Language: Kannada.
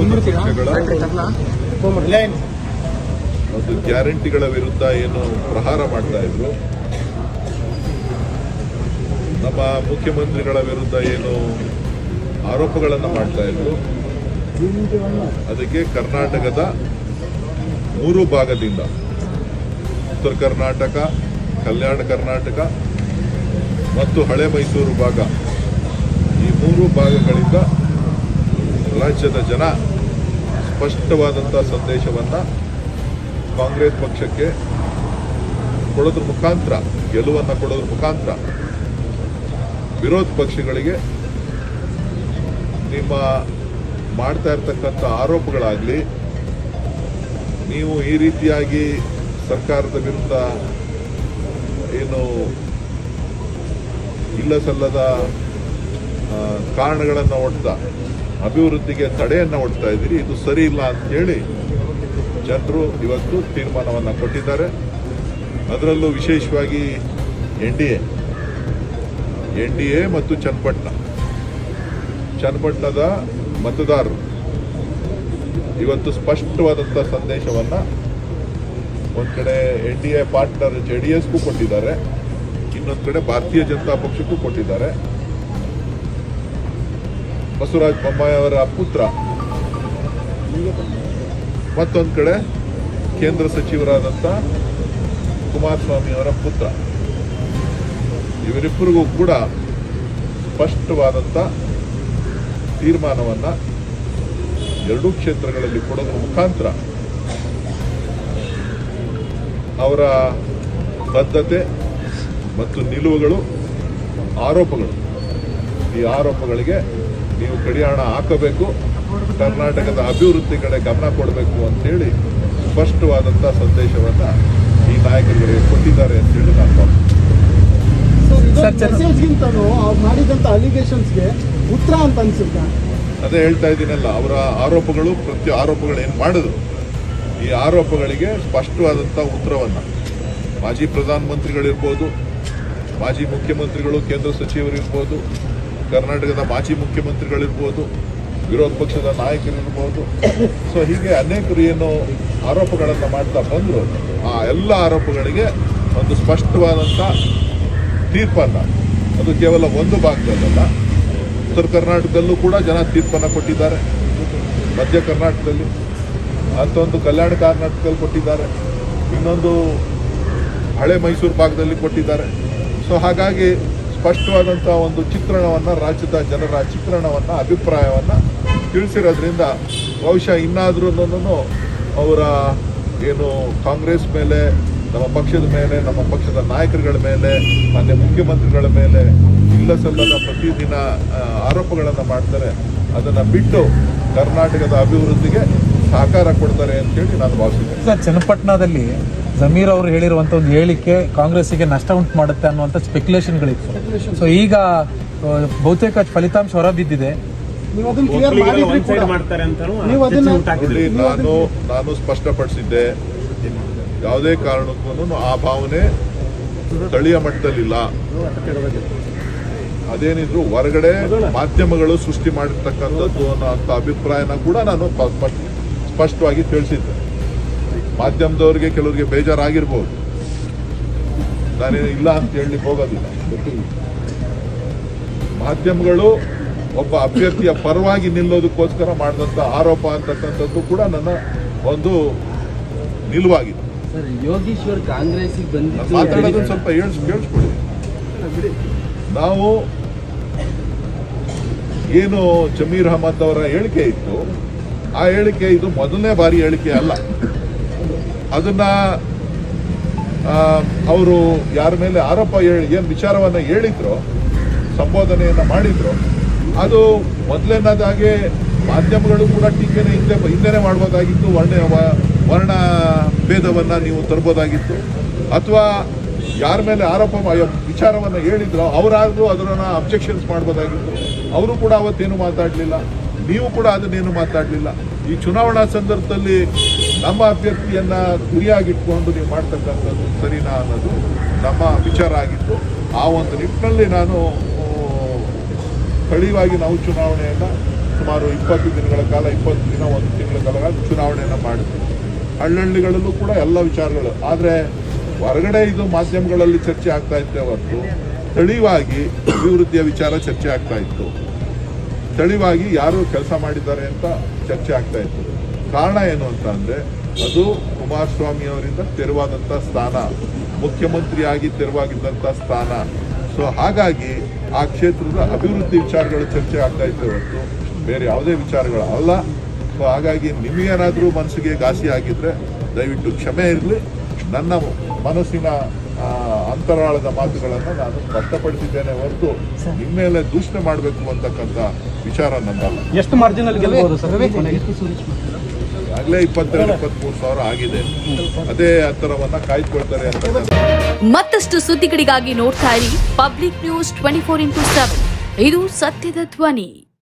ಪಕ್ಷಗಳ ಒಂದು ಗ್ಯಾರಂಟಿಗಳ ವಿರುದ್ಧ ಏನು ಪ್ರಹಾರ ಮಾಡ್ತಾ ಇದ್ರು? ನಮ್ಮ ಮುಖ್ಯಮಂತ್ರಿಗಳ ವಿರುದ್ಧ ಏನು ಆರೋಪಗಳನ್ನು ಮಾಡ್ತಾ ಇದ್ರು? ಅದಕ್ಕೆ ಕರ್ನಾಟಕದ ಮೂರು ಭಾಗದಿಂದ ಉತ್ತರ ಕರ್ನಾಟಕ ಕಲ್ಯಾಣ ಕರ್ನಾಟಕ ಮತ್ತು ಹಳೆ ಮೈಸೂರು ಭಾಗ ಈ ಮೂರು ಭಾಗಗಳಿಂದ ರಾಜ್ಯದ ಜನ ಸ್ಪಷ್ಟವಾದಂಥ ಸಂದೇಶವನ್ನು ಕಾಂಗ್ರೆಸ್ ಪಕ್ಷಕ್ಕೆ ಕೊಡೋದ್ರ ಮುಖಾಂತರ, ಗೆಲುವನ್ನು ಕೊಡೋದ್ರ ಮುಖಾಂತರ ವಿರೋಧ ಪಕ್ಷಗಳಿಗೆ ನಿಮ್ಮ ಮಾಡ್ತಾ ಇರ್ತಕ್ಕಂಥ ಆರೋಪಗಳಾಗಲಿ, ನೀವು ಈ ರೀತಿಯಾಗಿ ಸರ್ಕಾರದ ವಿರುದ್ಧ ಏನು ಇಲ್ಲ ಸಲ್ಲದ ಕಾರಣಗಳನ್ನು ಒಡ್ತಾ ಅಭಿವೃದ್ಧಿಗೆ ತಡೆಯನ್ನು ಒಡ್ತಾ ಇದ್ದೀರಿ. ಇದು ಸರಿ ಇಲ್ಲ ಅಂತೇಳಿ ಜನರು ಇವತ್ತು ತೀರ್ಮಾನವನ್ನು ಕೊಟ್ಟಿದ್ದಾರೆ. ಅದರಲ್ಲೂ ವಿಶೇಷವಾಗಿ N D A, N D A ಮತ್ತು ಚನ್ನಪಟ್ಟಣ. ಚನ್ನಪಟ್ಟಣದ ಮತದಾರರು ಇವತ್ತು ಸ್ಪಷ್ಟವಾದಂಥ ಸಂದೇಶವನ್ನು ಒಂದು ಕಡೆ N D A partner J D ಎಸ್ಗೂ ಕೊಟ್ಟಿದ್ದಾರೆ, ಇನ್ನೊಂದು ಕಡೆ ಭಾರತೀಯ ಜನತಾ ಪಕ್ಷಕ್ಕೂ ಕೊಟ್ಟಿದ್ದಾರೆ. ಬಸವರಾಜ ಬೊಮ್ಮಾಯಿ ಅವರ ಪುತ್ರ. ಮತ್ತೊಂದು ಕಡೆ ಕೇಂದ್ರ ಸಚಿವರಾದಂಥ ಕುಮಾರಸ್ವಾಮಿ ಅವರ ಪುತ್ರ. ಇವರಿಬ್ಬರಿಗೂ ಕೂಡ ಸ್ಪಷ್ಟವಾದಂಥ ತೀರ್ಮಾನವನ್ನು ಎರಡೂ ಕ್ಷೇತ್ರಗಳಲ್ಲಿ ಕೊಡೋದ್ರ ಮುಖಾಂತರ ಅವರ ಬದ್ಧತೆ ಮತ್ತು ನಿಲುವುಗಳು, ಆರೋಪಗಳು. ಈ ಆರೋಪಗಳಿಗೆ ನೀವು ಕಡಿಯಾಣ ಹಾಕಬೇಕು ಕರ್ನಾಟಕದ ಅಭಿವೃದ್ಧಿ ಕಡೆ ಗಮನ ಕೊಡಬೇಕು ಅಂತೇಳಿ ಸ್ಪಷ್ಟವಾದಂಥ ಸಂದೇಶವನ್ನು ಈ ನಾಯಕರುಗಳಿಗೆ ಕೊಟ್ಟಿದ್ದಾರೆ ಅಂತೇಳಿ ನಾನು ಮೆಸೇಜ್ಗಿಂತನೂ ಅವ್ರು ಮಾಡಿದಂಥ ಅಲಿಗೇಷನ್ಸ್ಗೆ ಉತ್ತರ ಅಂತ ಅನಿಸುತ್ತೆ? ಅದೇ ಹೇಳ್ತಾ ಇದ್ದೀನಲ್ಲ ಅವರ ಆರೋಪಗಳು ಪ್ರತಿ ಆರೋಪಗಳು ಏನು ಮಾಡಿದ್ರು ಈ ಆರೋಪಗಳಿಗೆ ಸ್ಪಷ್ಟವಾದಂಥ ಉತ್ತರವನ್ನು ಮಾಜಿ ಪ್ರಧಾನಮಂತ್ರಿಗಳಿರ್ಬೋದು ಮಾಜಿ ಮುಖ್ಯಮಂತ್ರಿಗಳು ಕೇಂದ್ರ ಸಚಿವರಿರ್ಬೋದು ಕರ್ನಾಟಕದ ಮಾಜಿ ಮುಖ್ಯಮಂತ್ರಿಗಳಿರ್ಬೋದು, ವಿರೋಧ ಪಕ್ಷದ ನಾಯಕರಿರ್ಬೋದು. ಸೊ ಹೀಗೆ ಅನೇಕರು ಏನು ಆರೋಪಗಳನ್ನು ಮಾಡ್ತಾ ಬಂದರು. ಆ ಎಲ್ಲ ಆರೋಪಗಳಿಗೆ ಒಂದು ಸ್ಪಷ್ಟವಾದಂಥ ತೀರ್ಪನ್ನು. ಅದು ಕೇವಲ ಒಂದು ಭಾಗದಲ್ಲ ಉತ್ತರ ಕರ್ನಾಟಕದಲ್ಲೂ ಕೂಡ ಜನ ತೀರ್ಪನ್ನು ಕೊಟ್ಟಿದ್ದಾರೆ. ಮಧ್ಯ ಕರ್ನಾಟಕದಲ್ಲಿ ಮತ್ತೊಂದು ಕಲ್ಯಾಣ ಕರ್ನಾಟಕದಲ್ಲಿ ಕೊಟ್ಟಿದ್ದಾರೆ. ಇನ್ನೊಂದು ಹಳೆ ಮೈಸೂರು ಭಾಗದಲ್ಲಿ ಕೊಟ್ಟಿದ್ದಾರೆ. ಸೊ ಹಾಗಾಗಿ ಸ್ಪಷ್ಟವಾದಂಥ ಒಂದು ಚಿತ್ರಣವನ್ನು ರಾಜ್ಯದ ಜನರ ಚಿತ್ರಣವನ್ನು, ಅಭಿಪ್ರಾಯವನ್ನು ತಿಳಿಸಿರೋದ್ರಿಂದ ಬಹುಶಃ ಇನ್ನಾದ್ರೂ ಅವರ ಏನು ಕಾಂಗ್ರೆಸ್ ಮೇಲೆ, ನಮ್ಮ ಪಕ್ಷದ ಮೇಲೆ, ನಮ್ಮ ಪಕ್ಷದ ನಾಯಕರುಗಳ ಮೇಲೆ, ಮಾನ್ಯ ಮುಖ್ಯಮಂತ್ರಿಗಳ ಮೇಲೆ ಇಲ್ಲ ಸಲ್ಲದ ಪ್ರತಿದಿನ ಆರೋಪಗಳನ್ನು ಮಾಡ್ತಾರೆ. ಅದನ್ನು ಬಿಟ್ಟು ಕರ್ನಾಟಕದ ಅಭಿವೃದ್ಧಿಗೆ ಸಹಕಾರ ಕೊಡ್ತಾರೆ ಅಂತೇಳಿ ನಾನು ಭಾವಿಸಿದ್ದೇನೆ ಚನ್ನಪಟ್ಟಣದಲ್ಲಿ ಜಮೀರ್ ಅವರು ಹೇಳಿರುವಂತ ಒಂದು ಹೇಳಿಕೆ ಕಾಂಗ್ರೆಸ್ಸಿಗೆ ನಷ್ಟ ಉಂಟು ಮಾಡುತ್ತೆ ಅನ್ನುವಂಥ ಸ್ಪೆಕ್ಯುಲೇಷನ್ಗಳಿತ್ತು ಸೊ ಈಗ ಬಹುತೇಕ ಫಲಿತಾಂಶ ಹೊರಬಿದ್ದಿದೆ. ನಾನು ನಾನು ಸ್ಪಷ್ಟಪಡಿಸಿದ್ದೆ. ಯಾವುದೇ ಕಾರಣಕ್ಕೂ ಆ ಭಾವನೆ ಸ್ಥಳೀಯ ಮಟ್ಟದಲ್ಲಿಲ್ಲ. ಅದೇನಿದ್ರು ಹೊರಗಡೆ ಮಾಧ್ಯಮಗಳು ಸೃಷ್ಟಿ ಮಾಡಿರ್ತಕ್ಕಂಥದ್ದು ಅನ್ನೋ ಅಂತ ಅಭಿಪ್ರಾಯನ ಕೂಡ ನಾನು ಸ್ಪಷ್ಟವಾಗಿ ತಿಳಿಸಿದ್ದೆ. ಮಾಧ್ಯಮದವರಿಗೆ ಕೆಲವರಿಗೆ ಬೇಜಾರಾಗಿರ್ಬೋದು. ನಾನೇನು ಇಲ್ಲ ಅಂತ ಹೇಳಲಿಕ್ಕೆ ಹೋಗೋದಿಲ್ಲ ಮಾಧ್ಯಮಗಳು ಒಬ್ಬ ಅಭ್ಯರ್ಥಿಯ ಪರವಾಗಿ ನಿಲ್ಲೋದಕ್ಕೋಸ್ಕರ ಮಾಡಿದಂಥ ಆರೋಪ ಅಂತಕ್ಕಂಥದ್ದು ಕೂಡ ನನ್ನ ಒಂದು ನಿಲುವಾಗಿದೆ. ಯೋಗೀಶ್ವರ್ ಕಾಂಗ್ರೆಸ್ಸಿಗೆ ಮಾತಾಡೋದನ್ನು ಸ್ವಲ್ಪ ಹೇಳ್ಸ್ ಕೇಳಿಸ್ಕೊಳ್ಳಿ. ನಾವು ಏನು ಜಮೀರ್ ಅಹಮದ್ ಅವರ ಹೇಳಿಕೆ ಇತ್ತು ಆ ಹೇಳಿಕೆ ಇದು ಮೊದಲನೇ ಬಾರಿ ಹೇಳಿಕೆ ಅಲ್ಲ. ಅದನ್ನ ಅವರು ಯಾರ ಮೇಲೆ ಆರೋಪ ಹೇಳಿ, ಏನು ವಿಚಾರವನ್ನು ಹೇಳಿದ್ರು, ಸಂಬೋಧನೆಯನ್ನು ಮಾಡಿದ್ರು, ಅದು ಮೊದಲನೇದಾಗೆ ಮಾಧ್ಯಮಗಳು ಕೂಡ ಟೀಕೆನೇ ಹಿಂದೆ, ಹಿಂದೆನೇ ಮಾಡ್ಬೋದಾಗಿತ್ತು. ವರ್ಣ ವರ್ಣ ಭೇದವನ್ನು ನೀವು ತರ್ಬೋದಾಗಿತ್ತು. ಅಥವಾ ಯಾರ ಮೇಲೆ ಆರೋಪ ವಿಚಾರವನ್ನು ಹೇಳಿದ್ರು, ಅವರಾದರೂ ಅದನ್ನು ಅಬ್ಜೆಕ್ಷನ್ಸ್ ಮಾಡ್ಬೋದಾಗಿತ್ತು. ಅವರು ಕೂಡ ಅವತ್ತೇನು ಮಾತಾಡಲಿಲ್ಲ. ನೀವು ಕೂಡ ಅದನ್ನೇನು ಮಾತಾಡಲಿಲ್ಲ. ಈ ಚುನಾವಣಾ ಸಂದರ್ಭದಲ್ಲಿ ನಮ್ಮ ಅಭ್ಯರ್ಥಿಯನ್ನ ಗುರಿಯಾಗಿಟ್ಕೊಂಡು ನೀವು ಮಾಡ್ತಕ್ಕಂಥದ್ದು ಸರಿನಾ ಅನ್ನೋದು ನಮ್ಮ ವಿಚಾರ ಆಗಿತ್ತು. ಆ ಒಂದು ನಿಟ್ಟಿನಲ್ಲಿ ನಾನು ಸ್ಥಳೀಯವಾಗಿ ನಾವು ಚುನಾವಣೆಯನ್ನು ಸುಮಾರು ಇಪ್ಪತ್ತು ದಿನಗಳ ಕಾಲ, ಇಪ್ಪತ್ತು ದಿನ, ಒಂದು ತಿಂಗಳ ಕಾಲ ಚುನಾವಣೆಯನ್ನು ಮಾಡಿದ್ವಿ. ಹಳ್ಳಹಳ್ಳಿಗಳಲ್ಲೂ ಕೂಡ ಎಲ್ಲ ವಿಚಾರಗಳು. ಆದರೆ ಹೊರಗಡೆ ಇದು ಮಾಧ್ಯಮಗಳಲ್ಲಿ ಚರ್ಚೆ ಆಗ್ತಾ ಇತ್ತೆ ಹೊರತು ಸ್ಥಳೀಯವಾಗಿ ಅಭಿವೃದ್ಧಿಯ ವಿಚಾರ ಚರ್ಚೆ ಆಗ್ತಾ ಇತ್ತು. ಸ್ಥಳೀಯವಾಗಿ ಯಾರು ಕೆಲಸ ಮಾಡಿದ್ದಾರೆ ಅಂತ ಚರ್ಚೆ ಆಗ್ತಾ ಇತ್ತು. ಕಾರಣ ಏನು ಅಂತ ಅಂದ್ರೆ, ಅದು ಕುಮಾರಸ್ವಾಮಿ ಅವರಿಂದ ತೆರವಾದಂಥ ಸ್ಥಾನ, ಮುಖ್ಯಮಂತ್ರಿಯಾಗಿ ತೆರವಾಗಿದ್ದಂಥ ಸ್ಥಾನ. ಸೊ ಹಾಗಾಗಿ ಆ ಕ್ಷೇತ್ರದ ಅಭಿವೃದ್ಧಿ ವಿಚಾರಗಳು ಚರ್ಚೆ ಆಗ್ತಾ ಇತ್ತು ಹೊರತು ಬೇರೆ ಯಾವುದೇ ವಿಚಾರಗಳು ಅಲ್ಲ. ಸೊ ಹಾಗಾಗಿ ನಿಮಗೇನಾದರೂ ಮನಸ್ಸಿಗೆ ಘಾಸಿ ಆಗಿದ್ರೆ ದಯವಿಟ್ಟು ಕ್ಷಮೆ ಇರಲಿ. ನನ್ನ ಮನಸ್ಸಿನ ಅಂತರಾಳದ ಮಾತುಗಳನ್ನು ನಾನು ಸ್ಪಷ್ಟಪಡಿಸಿದ್ದೇನೆ ಹೊರತು ನಿಮ್ಮ ಮೇಲೆ ದೂಷಣೆ ಮಾಡಬೇಕು ಅಂತಕ್ಕಂಥ ವಿಚಾರ ನನ್ನಲ್ಲ. ಎಷ್ಟು ಮಾರ್ಜಿನಲ್ಲಿ ಸರ್? ಆಗಲೇ ಇಪ್ಪತ್ತೆರಡು ಇಪ್ಪತ್ಮೂರು ಸಾವಿರ ಆಗಿದೆ. ಅದೇ ಅಂತರವನ್ನ ಕಾಯ್ದುಕೊಳ್ತಾರೆ ಅಂತ ಮತ್ತಷ್ಟು ಸುದ್ದಿಗಳಿಗಾಗಿ ನೋಡ್ತಾ ಇರಿ public news twenty four into seven. ಇದು ಸತ್ಯದ ಧ್ವನಿ.